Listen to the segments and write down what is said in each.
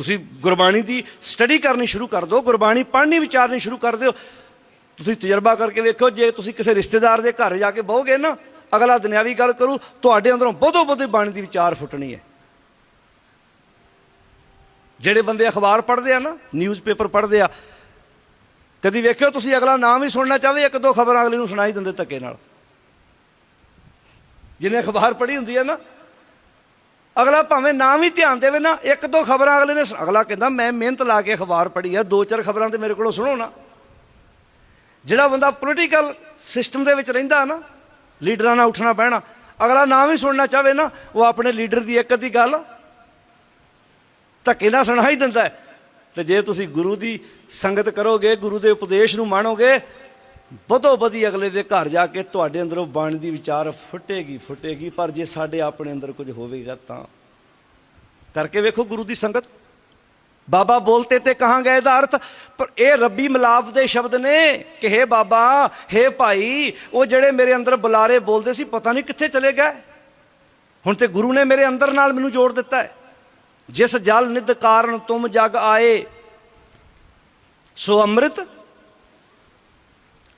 ਤੁਸੀਂ ਗੁਰਬਾਣੀ ਦੀ ਸਟੱਡੀ ਕਰਨੀ ਸ਼ੁਰੂ ਕਰ ਦਿਓ, ਗੁਰਬਾਣੀ ਪੜ੍ਹਨੀ, ਵਿਚਾਰਨੀ ਸ਼ੁਰੂ ਕਰ ਦਿਓ। ਤੁਸੀਂ ਤਜਰਬਾ ਕਰਕੇ ਵੇਖੋ ਜੇ ਤੁਸੀਂ ਕਿਸੇ ਰਿਸ਼ਤੇਦਾਰ ਦੇ ਘਰ ਜਾ ਕੇ ਬਹੋਗੇ ਨਾ, ਅਗਲਾ ਦੁਨਿਆਵੀ ਗੱਲ ਕਰੂ, ਤੁਹਾਡੇ ਅੰਦਰੋਂ ਬਹੁਤੋ ਬਹੁਤੀ ਬਾਣੀ ਦੀ ਵਿਚਾਰ ਫੁੱਟਣੀ ਹੈ। ਜਿਹੜੇ ਬੰਦੇ ਅਖਬਾਰ ਪੜ੍ਹਦੇ ਆ ਨਾ ਨਿਊਜ਼ਪੇਪਰ ਪੜ੍ਹਦੇ ਆ, ਕਦੀ ਵੇਖਿਓ ਤੁਸੀਂ ਅਗਲਾ ਨਾਮ ਹੀ ਸੁਣਨਾ ਚਾਹਵੇ, ਇੱਕ ਦੋ ਖਬਰਾਂ ਅਗਲੇ ਨੂੰ ਸੁਣਾਈ ਦਿੰਦੇ ਧੱਕੇ ਨਾਲ। ਜਿਹਨੇ ਅਖਬਾਰ ਪੜ੍ਹੀ ਹੁੰਦੀ ਹੈ ਨਾ ਅਗਲਾ ਭਾਵੇਂ ਨਾ ਵੀ ਧਿਆਨ ਦੇਵੇ ਨਾ, ਇੱਕ ਦੋ ਖਬਰਾਂ ਅਗਲੇ ਨੇ ਸੁ- ਅਗਲਾ ਕਹਿੰਦਾ, ਮੈਂ ਮਿਹਨਤ ਲਾ ਕੇ ਅਖਬਾਰ ਪੜ੍ਹੀ ਆ, ਦੋ ਚਾਰ ਖਬਰਾਂ ਤੇ ਮੇਰੇ ਕੋਲੋਂ ਸੁਣੋ ਨਾ। ਜਿਹੜਾ ਬੰਦਾ ਪੋਲੀਟੀਕਲ ਸਿਸਟਮ ਦੇ ਵਿੱਚ ਰਹਿੰਦਾ ਨਾ, ਲੀਡਰਾਂ ਨਾਲ ਉੱਠਣਾ ਬਹਿਣਾ, ਅਗਲਾ ਨਾ ਵੀ ਸੁਣਨਾ ਚਾਹਵੇ ਨਾ, ਉਹ ਆਪਣੇ ਲੀਡਰ ਦੀ ਇੱਕ ਅੱਧੀ ਗੱਲ ਧੱਕੇ ਨਾਲ ਸੁਣਾ ਹੀ ਦਿੰਦਾ ਹੈ। ਤੇ ਜੇ ਤੁਸੀਂ ਗੁਰੂ ਦੀ ਸੰਗਤ ਕਰੋਗੇ, ਗੁਰੂ ਦੇ ਉਪਦੇਸ਼ ਨੂੰ ਮਾਣੋਗੇ ਵਧੋ ਬਦੀ ਅਗਲੇ ਦੇ ਘਰ ਜਾ ਕੇ ਤੁਹਾਡੇ ਅੰਦਰੋਂ ਬਾਣੀ ਦੀ ਵਿਚਾਰ ਫੁੱਟੇਗੀ ਫੁੱਟੇਗੀ, ਪਰ ਜੇ ਸਾਡੇ ਆਪਣੇ ਅੰਦਰ ਕੁਝ ਹੋਵੇਗਾ ਤਾਂ। ਕਰਕੇ ਵੇਖੋ ਗੁਰੂ ਦੀ ਸੰਗਤ। ਬਾਬਾ ਬੋਲਤੇ ਤੇ ਕਹਾਂ ਗਏ ਦਾ ਅਰਥ, ਪਰ ਇਹ ਰੱਬੀ ਮਿਲਾਪ ਦੇ ਸ਼ਬਦ ਨੇ ਕਿ ਹੇ ਬਾਬਾ, ਹੇ ਭਾਈ, ਉਹ ਜਿਹੜੇ ਮੇਰੇ ਅੰਦਰ ਬੁਲਾਰੇ ਬੋਲਦੇ ਸੀ, ਪਤਾ ਨਹੀਂ ਕਿੱਥੇ ਚਲੇ ਗਏ। ਹੁਣ ਤੇ ਗੁਰੂ ਨੇ ਮੇਰੇ ਅੰਦਰ ਨਾਲ ਮੈਨੂੰ ਜੋੜ ਦਿੱਤਾ ਹੈ। ਜਿਸ ਜਲ ਨਿਧ ਕਾਰਨ ਤੁਮ ਜਗ ਆਏ, ਸੋ ਅੰਮ੍ਰਿਤ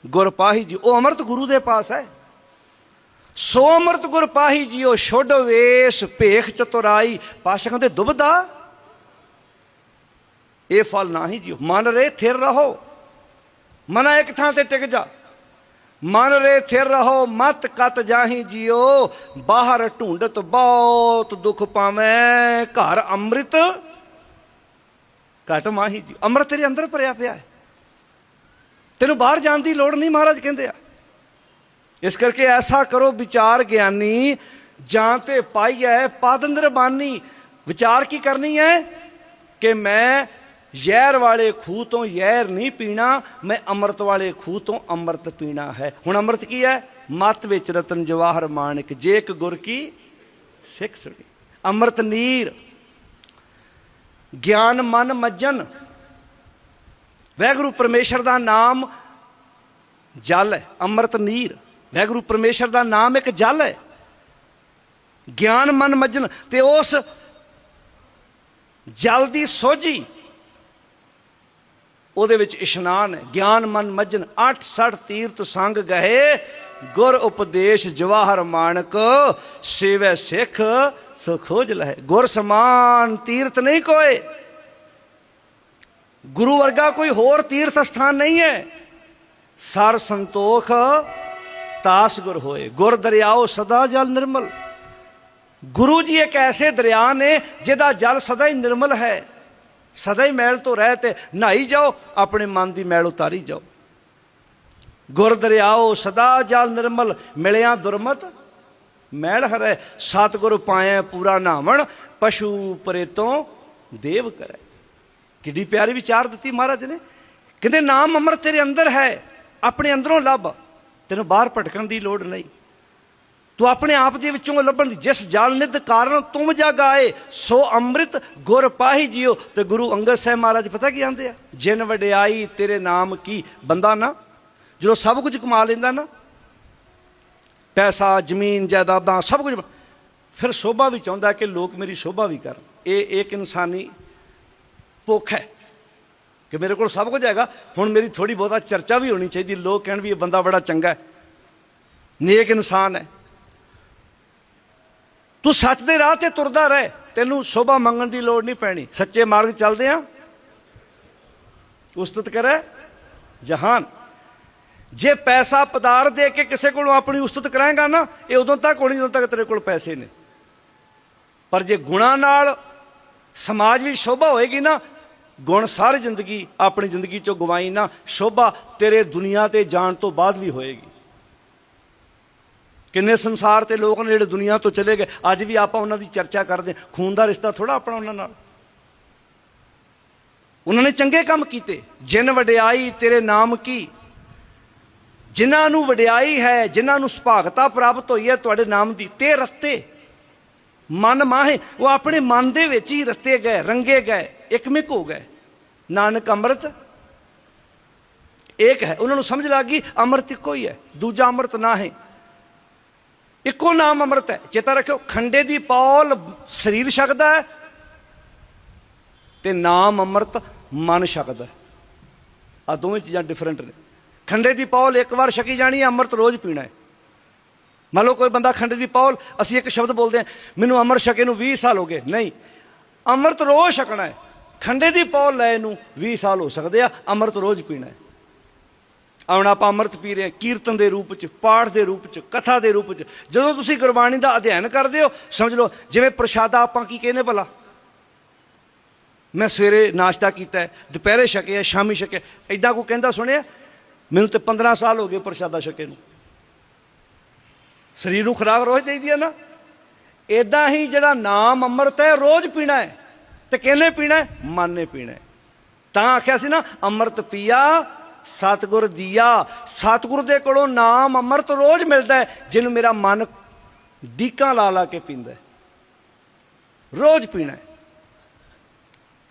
ਗੁਰਪਾਹੀ ਜੀ, ਉਹ ਅੰਮ੍ਰਿਤ ਗੁਰੂ ਦੇ ਪਾਸ ਹੈ। ਸੋ ਅੰਮ੍ਰਿਤ ਗੁਰਪਾਹੀ ਜੀਓ ਛੋਡ ਵੇਸ਼ ਭੇਖ ਚਤੁਰਾਈ ਪਾਸ਼ਾ ਕਹਿੰਦੇ ਦੁਬਦਾ। ਇਹ ਫਲ ਨਹੀਂ ਜੀਓ। ਮਨ ਰੇ ਥਿਰ ਰਹੋ, ਮਨਾ ਇੱਕ ਥਾਂ ਤੇ ਟਿਕ ਜਾ। ਮਨ ਰੇ ਥਿਰ ਰਹੋ, ਮਤ ਕਤ ਜਾਹੀ ਜਿਓ। ਬਾਹਰ ਢੂੰਡਤ ਬਹੁਤ ਦੁੱਖ ਪਾਵੇਂ, ਘਰ ਅੰਮ੍ਰਿਤ। ਘਟ ਮਾਹੀ ਜੀ, ਅੰਮ੍ਰਿਤ ਤੇਰੇ ਅੰਦਰ ਭਰਿਆ ਪਿਆ ਹੈ। ਤੈਨੂੰ ਬਾਹਰ ਜਾਣ ਦੀ ਲੋੜ ਨਹੀਂ ਮਹਾਰਾਜ ਕਹਿੰਦੇ ਆ। ਇਸ ਕਰਕੇ ਐਸਾ ਕਰੋ, ਵਿਚਾਰ ਗਿਆਨੀ, ਜਾਂ ਤੇ ਪਾਈਐ ਪਦ ਨਿਰਬਾਨੀ। ਵਿਚਾਰ ਕੀ ਕਰਨੀ ਹੈ ਕਿ ਮੈਂ ਜ਼ਹਿਰ ਵਾਲੇ ਖੂਹ ਤੋਂ ਜ਼ਹਿਰ ਨਹੀਂ ਪੀਣਾ, ਮੈਂ ਅੰਮ੍ਰਿਤ ਵਾਲੇ ਖੂਹ ਤੋਂ ਅੰਮ੍ਰਿਤ ਪੀਣਾ ਹੈ। ਹੁਣ ਅੰਮ੍ਰਿਤ ਕੀ ਹੈ ਮਤ ਵਿੱਚ ਰਤਨ ਜਵਾਹਰ ਮਾਨਿਕ, ਜੇ ਇੱਕ ਗੁਰ ਕੀ ਸਿੱਖ ਸੁਣੀ। ਅੰਮ੍ਰਿਤ ਨੀਰ, ਗਿਆਨ ਮਨ ਮੱਜਨ ਵੈਗੁਰੂ ਪਰਮੇਸ਼ਰ ਦਾ ਨਾਮ ਜਲ ਹੈ, ਅੰਮ੍ਰਿਤ ਨੀਰ। ਵੈਗੁਰੂ ਪਰਮੇਸ਼ਰ ਦਾ ਨਾਮ ਇੱਕ ਜਲ ਹੈ। ਗਿਆਨ, ਮਨ, ਮੱਜਨ ਤੇ ਉਸ ਜਲ ਦੀ ਸੋਝੀ ਉਹਦੇ ਵਿੱਚ ਇਸ਼ਨਾਨ ਹੈ। ਗਿਆਨ, ਮਨ, ਮੱਜਨ 68 ਤੀਰਥ ਸੰਗ ਗਏ ਗੁਰ ਉਪਦੇਸ਼ ਜਵਾਹਰ ਮਾਨਕ, ਸੇਵੈ ਸਿੱਖ, ਸੁਖੋਜ ਖੋਜ ਗੁਰ ਸਮਾਨ ਤੀਰਥ ਨਹੀਂ ਕੋਏ। ਗੁਰੂ ਵਰਗਾ ਕੋਈ ਹੋਰ ਤੀਰਥ ਸਥਾਨ ਨਹੀਂ ਹੈ। ਸਰ ਸੰਤੋਖ, ਤਾਸ ਗੁਰ ਹੋਏ। ਗੁਰ ਦਰਿਆਓ ਸਦਾ ਜਲ ਨਿਰਮਲ। ਗੁਰੂ ਜੀ ਇੱਕ ਐਸੇ ਦਰਿਆ ਨੇ ਜਿਹਦਾ ਜਲ ਸਦਾ ਹੀ ਨਿਰਮਲ ਹੈ। ਸਦਾ ਹੀ ਮੈਲ ਤੋਂ ਰਹਿਤ ਹੈ ਨਹਾਈ ਜਾਓ, ਆਪਣੇ ਮਨ ਦੀ ਮੈਲ ਉਤਾਰੀ ਜਾਓ। ਗੁਰ ਦਰਿਆਓ ਸਦਾ ਜਲ ਨਿਰਮਲ। ਮਿਲਿਆ ਦੁਰਮਤ ਮੈਲ ਹਰੈ। ਸਤਿਗੁਰ ਪਾਏ ਪੂਰਾ ਨਾਵਣ, ਪਸ਼ੂ ਪਰੇ ਤੋਂ ਦੇਵ ਕਰੈ। ਕਿੱਡੀ ਪਿਆਰੀ ਵਿਚਾਰ ਦਿੱਤੀ ਮਹਾਰਾਜ ਨੇ। ਕਹਿੰਦੇ, ਨਾਮ ਅੰਮ੍ਰਿਤ ਤੇਰੇ ਅੰਦਰ ਹੈ, ਆਪਣੇ ਅੰਦਰੋਂ ਲੱਭ। ਤੈਨੂੰ ਬਾਹਰ ਭਟਕਣ ਦੀ ਲੋੜ ਨਹੀਂ। ਤੂੰ ਆਪਣੇ ਆਪ ਦੇ ਵਿੱਚੋਂ ਲੱਭਣ ਦੀ, ਜਿਸ ਜਲ ਨਿਧ ਕਾਰਨ ਤੁਮ ਜਗ ਆਏ, ਸੋ ਅੰਮ੍ਰਿਤ ਗੁਰ ਪਾਹੀ ਜਿਓ। ਤੇ ਗੁਰੂ ਅੰਗਦ ਸਾਹਿਬ ਮਹਾਰਾਜ ਪਤਾ ਕੀ ਆਂਦੇ ਆ? ਜਿਨ ਵਡਿਆਈ ਤੇਰੇ ਨਾਮ ਕੀ ਬੰਦਾ ਨਾ, ਜਦੋਂ ਸਭ ਕੁਝ ਕਮਾ ਲੈਂਦਾ ਨਾ, ਪੈਸਾ, ਜ਼ਮੀਨ, ਜਾਇਦਾਦਾਂ ਸਭ ਕੁਝ, ਫਿਰ ਸ਼ੋਭਾ ਵੀ ਚਾਹੁੰਦਾ ਕਿ ਲੋਕ ਮੇਰੀ ਸ਼ੋਭਾ ਵੀ ਕਰਨ। ਇਹ ਇੱਕ ਇਨਸਾਨੀ ਭੁੱਖ ਹੈ ਕਿ ਮੇਰੇ ਕੋਲ ਸਭ ਕੁਝ ਹੈਗਾ। ਹੁਣ ਮੇਰੀ ਥੋੜੀ ਬਹੁਤਾ ਚਰਚਾ ਵੀ ਹੋਣੀ ਚਾਹੀਦੀ। ਲੋਕ ਕਹਿਣ ਵੀ ਇਹ ਬੰਦਾ ਬੜਾ ਚੰਗਾ ਹੈ, ਨੇਕ ਇਨਸਾਨ ਹੈ। ਤੂੰ ਸੱਚ ਦੇ ਰਾਹ ਤੇ ਤੁਰਦਾ ਰਹਿ, ਤੈਨੂੰ ਸ਼ੋਭਾ ਮੰਗਣ ਦੀ ਲੋੜ ਨਹੀਂ ਪੈਣੀ। ਸੱਚੇ ਮਾਰਗ ਚੱਲਦੇ ਆ। ਉਸਤਤ ਕਰੇ, ਜਹਾਨ। ਜੇ ਪੈਸਾ ਪਦਾਰ ਦੇ ਕੇ ਕਿਸੇ ਕੋਲੋਂ ਆਪਣੀ ਉਸਤਤ ਕਰਾਏਗਾ ਨਾ, ਇਹ ਉਦੋਂ ਤੱਕ ਹੋਣੀ ਜਦੋਂ ਤੱਕ ਤੇਰੇ ਕੋਲ ਪੈਸੇ ਨੇ। ਪਰ ਜੇ ਗੁਣਾ ਨਾਲ ਸਮਾਜ ਵਿੱਚ ਸ਼ੋਭਾ ਹੋਏਗੀ ਨਾ ਗੁਣ ਸਾਰੀ ਜ਼ਿੰਦਗੀ ਆਪਣੀ ਜ਼ਿੰਦਗੀ ਚੋਂ ਗਵਾਈ ਨਾ, ਸ਼ੋਭਾ ਤੇਰੇ ਦੁਨੀਆ ਤੇ ਜਾਣ ਤੋਂ ਬਾਅਦ ਵੀ ਹੋਏਗੀ। ਕਿੰਨੇ ਸੰਸਾਰ ਤੇ ਲੋਕ ਨੇ ਜਿਹੜੇ ਦੁਨੀਆ ਤੋਂ ਚਲੇ ਗਏ, ਅੱਜ ਵੀ ਆਪਾਂ ਉਹਨਾਂ ਦੀ ਚਰਚਾ ਕਰਦੇ ਹਾਂ। ਖੂਨ ਦਾ ਰਿਸ਼ਤਾ ਥੋੜਾ ਆਪਣਾ ਉਹਨਾਂ ਨਾਲ। ਉਹਨਾਂ ਨੇ ਚੰਗੇ ਕੰਮ ਕੀਤੇ। ਜਿਨ ਵਡਿਆਈ ਤੇਰੇ ਨਾਮ ਕੀ? ਜਿਨ੍ਹਾਂ ਨੂੰ ਵਡਿਆਈ ਹੈ, ਜਿਨ੍ਹਾਂ ਨੂੰ ਸੁਭਾਗਤਾ ਪ੍ਰਾਪਤ ਹੋਈ ਹੈ, ਤੁਹਾਡੇ ਨਾਮ ਦੀ ਤੇ ਰਤੇ ਮਨ ਮਾਹੇ, ਉਹ ਆਪਣੇ ਮਨ ਦੇ ਵਿੱਚ ਹੀ ਰਤੇ ਗਏ, ਰੰਗੇ ਗਏ। ਇਕਮਿਕ ਹੋ ਗਏ। ਨਾਨਕ ਅੰਮ੍ਰਿਤ ਇੱਕ ਹੈ, ਉਹਨਾਂ ਨੂੰ ਸਮਝ ਲੱਗ ਗਈ, ਅੰਮ੍ਰਿਤ ਇੱਕੋ ਹੀ ਹੈ, ਦੂਜਾ ਅੰਮ੍ਰਿਤ ਨਾ ਹੈ। ਇੱਕੋ ਨਾਮ ਅੰਮ੍ਰਿਤ ਹੈ, ਚੇਤਾ ਰੱਖਿਓ, ਖੰਡੇ ਦੀ ਪੌਲ ਸਰੀਰ ਛਕਦਾ ਹੈ ਤੇ ਨਾਮ ਅੰਮ੍ਰਿਤ ਮਨ ਛਕਦਾ ਆ ਦੋਵੇਂ ਚੀਜ਼ਾਂ ਡਿਫਰੈਂਟ ਨੇ। ਖੰਡੇ ਦੀ ਪੌਲ ਇੱਕ ਵਾਰ ਛਕੀ ਜਾਣੀ ਹੈ, ਅੰਮ੍ਰਿਤ ਰੋਜ਼ ਪੀਣਾ ਹੈ। ਮੰਨ ਲਓ ਕੋਈ ਬੰਦਾ ਖੰਡੇ ਦੀ ਪੌਲ, ਅਸੀਂ ਇੱਕ ਸ਼ਬਦ ਬੋਲਦੇ ਹਾਂ, ਮੈਨੂੰ ਅੰਮ੍ਰਿਤ ਛਕੇ ਨੂੰ 20 ਸਾਲ ਹੋ ਗਏ। ਨਹੀਂ, ਅੰਮ੍ਰਿਤ ਰੋਜ਼ ਛਕਣਾ ਹੈ। ਖੰਡੇ ਦੀ ਪੌਲ ਲੈ ਨੂੰ 20 ਸਾਲ ਹੋ ਸਕਦੇ ਆ, ਅੰਮ੍ਰਿਤ ਰੋਜ਼ ਪੀਣਾ ਹੈ। ਹੁਣ ਆਪਾਂ ਅੰਮ੍ਰਿਤ ਪੀ ਰਹੇ ਹਾਂ, ਕੀਰਤਨ ਦੇ ਰੂਪ ਚ, ਪਾਠ ਦੇ ਰੂਪ ਚ, ਕਥਾ ਦੇ ਰੂਪ ਚ। ਜਦੋਂ ਤੁਸੀਂ ਗੁਰਬਾਣੀ ਦਾ ਅਧਿਐਨ ਕਰਦੇ ਹੋ, ਸਮਝ ਲਓ, ਜਿਵੇਂ ਪ੍ਰਸ਼ਾਦਾ ਆਪਾਂ ਕੀ ਕਹਿੰਦੇ ਭਲਾ? ਮੈਂ ਸਵੇਰੇ ਨਾਸ਼ਤਾ ਕੀਤਾ ਦੁਪਹਿਰੇ ਛਕਿਆ, ਸ਼ਾਮੀ ਛਕਿਆ ਐਦਾਂ ਕੋ ਕਹਿੰਦਾ ਸੁਣਿਆ? ਮੈਨੂੰ ਤੇ 15 ਸਾਲ ਹੋ ਗਏ ਪ੍ਰਸ਼ਾਦਾ ਛਕੇ ਨੂੰ। ਸਰੀਰ ਨੂੰ ਖੁਰਾਕ ਰੋਜ਼ ਦੇਈਦੀ ਹੈ ਨਾ। ਐਦਾਂ ਹੀ ਜਿਹੜਾ ਨਾਮ ਅੰਮ੍ਰਿਤ ਹੈ, ਰੋਜ਼ ਪੀਣਾ ਹੈ। ਤੇ ਕਿਹਨੇ ਪੀਣਾ ਮਨ ਨੇ ਪੀਣਾ ਤਾਂ ਆਖਿਆ ਸੀ ਨਾ, ਅੰਮ੍ਰਿਤ ਪੀਆ, ਸਤਿਗੁਰ ਦੀਆ। ਸਤਿਗੁਰ ਦੇ ਕੋਲੋਂ ਨਾਮ ਅੰਮ੍ਰਿਤ ਰੋਜ਼ ਮਿਲਦਾ ਹੈ, ਜਿਹਨੂੰ ਮੇਰਾ ਮਨ ਡੀਕਾਂ ਲਾ ਲਾ ਕੇ ਪੀਂਦਾ ਰੋਜ਼ ਪੀਣਾ ਹੈ।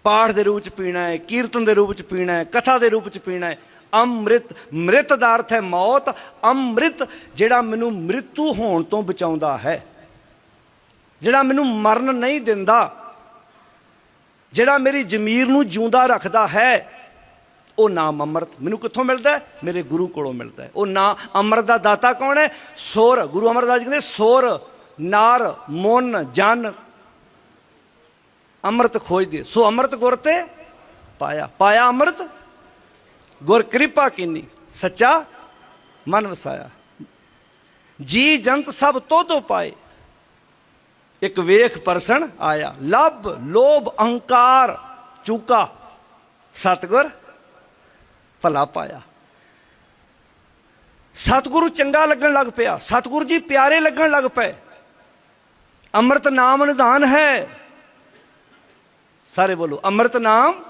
ਪਾਠ ਦੇ ਰੂਪ ਚ ਪੀਣਾ ਹੈ, ਕੀਰਤਨ ਦੇ ਰੂਪ ਚ ਪੀਣਾ ਹੈ, ਕਥਾ ਦੇ ਰੂਪ ਚ ਪੀਣਾ ਹੈ। ਅੰਮ੍ਰਿਤ, ਮ੍ਰਿਤ ਦਾ ਅਰਥ ਹੈ ਮੌਤ। ਅੰਮ੍ਰਿਤ ਜਿਹੜਾ ਮੈਨੂੰ ਮ੍ਰਿਤੂ ਹੋਣ ਤੋਂ ਬਚਾਉਂਦਾ ਹੈ, ਜਿਹੜਾ ਮੈਨੂੰ ਮਰਨ ਨਹੀਂ ਦਿੰਦਾ ਜਿਹੜਾ ਮੇਰੀ ਜ਼ਮੀਰ ਨੂੰ ਜਿਉਂਦਾ ਰੱਖਦਾ ਹੈ, ਉਹ ਨਾਮ ਅੰਮ੍ਰਿਤ ਮੈਨੂੰ ਕਿੱਥੋਂ ਮਿਲਦਾ ਮੇਰੇ ਗੁਰੂ ਕੋਲੋਂ ਮਿਲਦਾ ਉਹ ਨਾ ਅੰਮ੍ਰਿਤ ਦਾ ਦਾਤਾ ਕੌਣ ਹੈ? ਸੋਰ। ਗੁਰੂ ਅਮਰਦਾਸ ਜੀ ਕਹਿੰਦੇ? ਸੋਰ, ਨਾਰ, ਮਨ, ਜਨ। ਅੰਮ੍ਰਿਤ ਖੋਜਦੇ। ਸੋ ਅੰਮ੍ਰਿਤ ਗੁਰ ਤੇ ਪਾਇਆ। ਪਾਇਆ ਅੰਮ੍ਰਿਤ? ਗੁਰ ਕਿਰਪਾ ਕੀਨੀ। ਸੱਚਾ ਮਨ ਵਸਾਇਆ। ਜੀ ਜੰਤ ਸਭ ਤੋ ਤੋ ਪਾਏ। ਇੱਕ ਵੇਖ ਪਰਸਣ ਆਇਆ। ਲੱਭ, ਲੋਭ, ਅਹੰਕਾਰ, ਚੂਕਾ। ਸਤਗੁਰ ਭਲਾ ਪਾਇਆ। ਸਤਿਗੁਰੂ ਚੰਗਾ ਲੱਗਣ ਲੱਗ ਪਿਆ। ਸਤਿਗੁਰੂ ਜੀ ਪਿਆਰੇ ਲੱਗਣ ਲੱਗ ਪਏ। ਅੰਮ੍ਰਿਤ ਨਾਮ ਨਿਧਾਨ ਹੈ। ਸਾਰੇ ਬੋਲੋ, ਅੰਮ੍ਰਿਤ ਨਾਮ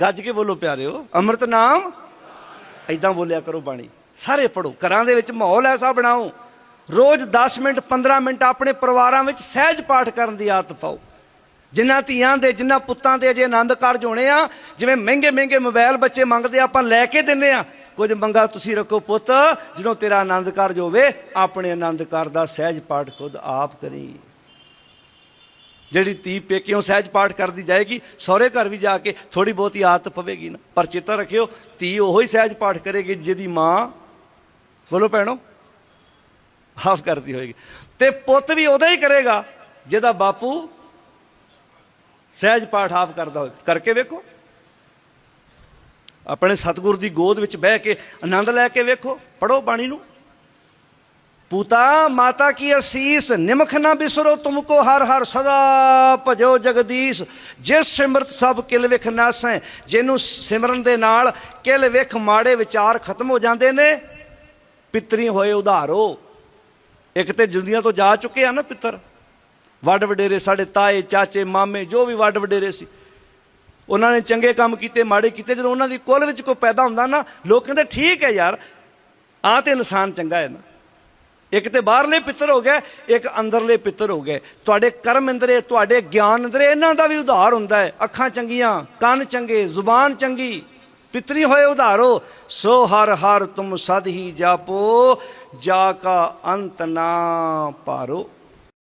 ਗੱਜ ਕੇ ਬੋਲੋ ਪਿਆਰਿਓ। ਅੰਮ੍ਰਿਤ ਨਾਮ ਐਦਾਂ ਬੋਲਿਆ ਕਰੋ ਬਾਣੀ। ਸਾਰੇ ਪੜੋ ਘਰਾਂ ਦੇ ਵਿੱਚ ਮਾਹੌਲ ਐਸਾ ਬਣਾਓ। ਰੋਜ਼ 10 ਮਿੰਟ 15 ਮਿੰਟ ਆਪਣੇ ਪਰਿਵਾਰਾਂ ਵਿੱਚ ਸਹਿਜ ਪਾਠ ਕਰਨ ਦੀ ਆਦਤ ਪਾਓ। ਜਿਨ੍ਹਾਂ ਧੀਆਂ ਦੇ, ਜਿਨ੍ਹਾਂ ਪੁੱਤਾਂ ਦੇ ਅਜੇ ਆਨੰਦ ਕਾਰਜ ਹੋਣੇ ਆ, ਜਿਵੇਂ ਮਹਿੰਗੇ ਮਹਿੰਗੇ ਮੋਬਾਈਲ ਬੱਚੇ ਮੰਗਦੇ ਆਪਾਂ ਲੈ ਕੇ ਦਿੰਨੇ ਆ। ਕੁਝ ਮੰਗਾ ਤੁਸੀਂ ਰੱਖੋ ਪੁੱਤ ਜਦੋਂ ਤੇਰਾ ਆਨੰਦ ਕਾਰਜ ਹੋਵੇ, ਆਪਣੇ ਆਨੰਦ ਕਾਰ ਦਾ ਸਹਿਜ ਪਾਠ ਖੁਦ ਆਪ ਕਰੀ। ਜਿਹੜੀ ਧੀ ਪੇਕਿਓਂ ਸਹਿਜ ਪਾਠ ਕਰਦੀ ਜਾਏਗੀ, ਸਹੁਰੇ ਘਰ ਵੀ ਜਾ ਕੇ ਥੋੜੀ ਬਹੁਤੀ ਆਦਤ ਪਵੇਗੀ ਨਾ। ਪਰ ਚੇਤਾ ਰੱਖਿਓ, ਧੀ ਉਹੋ ਹੀ ਸਹਿਜ ਪਾਠ ਕਰੇਗੀ ਜਿਹਦੀ ਮਾਂ, ਬੋਲੋ ਭੈਣੋ ਹਾਫ ਕਰਦੀ ਹੋਏਗੀ। ਤੇ ਪੁੱਤ ਵੀ ਉਹਦਾ ਹੀ ਕਰੇਗਾ, ਜਿਹਦਾ ਬਾਪੂ ਸਹਿਜ ਪਾਠ ਹਾਫ ਕਰਦਾ ਹੋਵੇ। ਕਰਕੇ ਵੇਖੋ। ਆਪਣੇ ਸਤਿਗੁਰ ਦੀ ਗੋਦ ਵਿੱਚ ਬਹਿ ਕੇ ਆਨੰਦ ਲੈ ਕੇ ਵੇਖੋ ਪੜੋ ਬਾਣੀ ਨੂੰ। ਪੂਤਾ, ਮਾਤਾ ਕੀ ਅਸੀਸ, ਨਿਮਖ ਨਾ ਬਿਸਰੋ ਤੁਮਕੋ ਹਰ ਹਰ ਸਦਾ। ਭਜੋ ਜਗਦੀਸ਼, ਜਿਸ ਸਿਮਰਤ ਸਭ ਕਿਲ ਵਿਖ ਨਾਸੈ ਜਿਹਨੂੰ ਸਿਮਰਨ ਦੇ ਨਾਲ ਕਿਲ ਵਿਖ ਮਾੜੇ ਵਿਚਾਰ ਖਤਮ ਹੋ ਜਾਂਦੇ ਨੇ, ਪਿਤਰੀ ਹੋਏ ਉਧਾਰੋ। ਇੱਕ ਤੇ ਦੁਨੀਆ ਤੋਂ ਜਾ ਚੁੱਕੇ ਆ ਨਾ ਪਿੱਤਰ। ਵੱਡ ਵਡੇਰੇ ਸਾਡੇ ਤਾਏ, ਚਾਚੇ, ਮਾਮੇ, ਜੋ ਵੀ ਵੱਡ ਵਡੇਰੇ ਸੀ। ਉਹਨਾਂ ਨੇ ਚੰਗੇ ਕੰਮ ਕੀਤੇ, ਮਾੜੇ ਕੀਤੇ। ਜਦੋਂ ਉਹਨਾਂ ਦੀ ਕੁੱਲ ਵਿੱਚ ਕੋਈ ਪੈਦਾ ਹੁੰਦਾ ਨਾ, ਲੋਕ ਕਹਿੰਦੇ, ਠੀਕ ਹੈ ਯਾਰ ਆ ਤੇ ਇਨਸਾਨ ਚੰਗਾ ਹੈ ਨਾ। ਇੱਕ ਤੇ ਬਾਹਰਲੇ ਪਿੱਤਰ ਹੋ ਗਏ, ਇੱਕ ਅੰਦਰਲੇ ਪਿੱਤਰ ਹੋ ਗਏ। ਤੁਹਾਡੇ ਕਰਮ ਇੰਦਰੇ, ਤੁਹਾਡੇ ਗਿਆਨ ਇੰਦਰੇ, ਇਹਨਾਂ ਦਾ ਵੀ ਉਧਾਰ ਹੁੰਦਾ ਹੈ। ਅੱਖਾਂ ਚੰਗੀਆਂ, ਕੰਨ ਚੰਗੇ, ਜ਼ੁਬਾਨ ਚੰਗੀ। ਪਿਤਰੀ ਹੋਏ ਉਧਾਰੋ, ਸੋ ਹਰ ਹਰ ਤੁਮ ਸਦ ਹੀ ਜਾਪੋ, ਜਾ ਕਾ ਅੰਤ ਨਾ ਪਾਰੋ।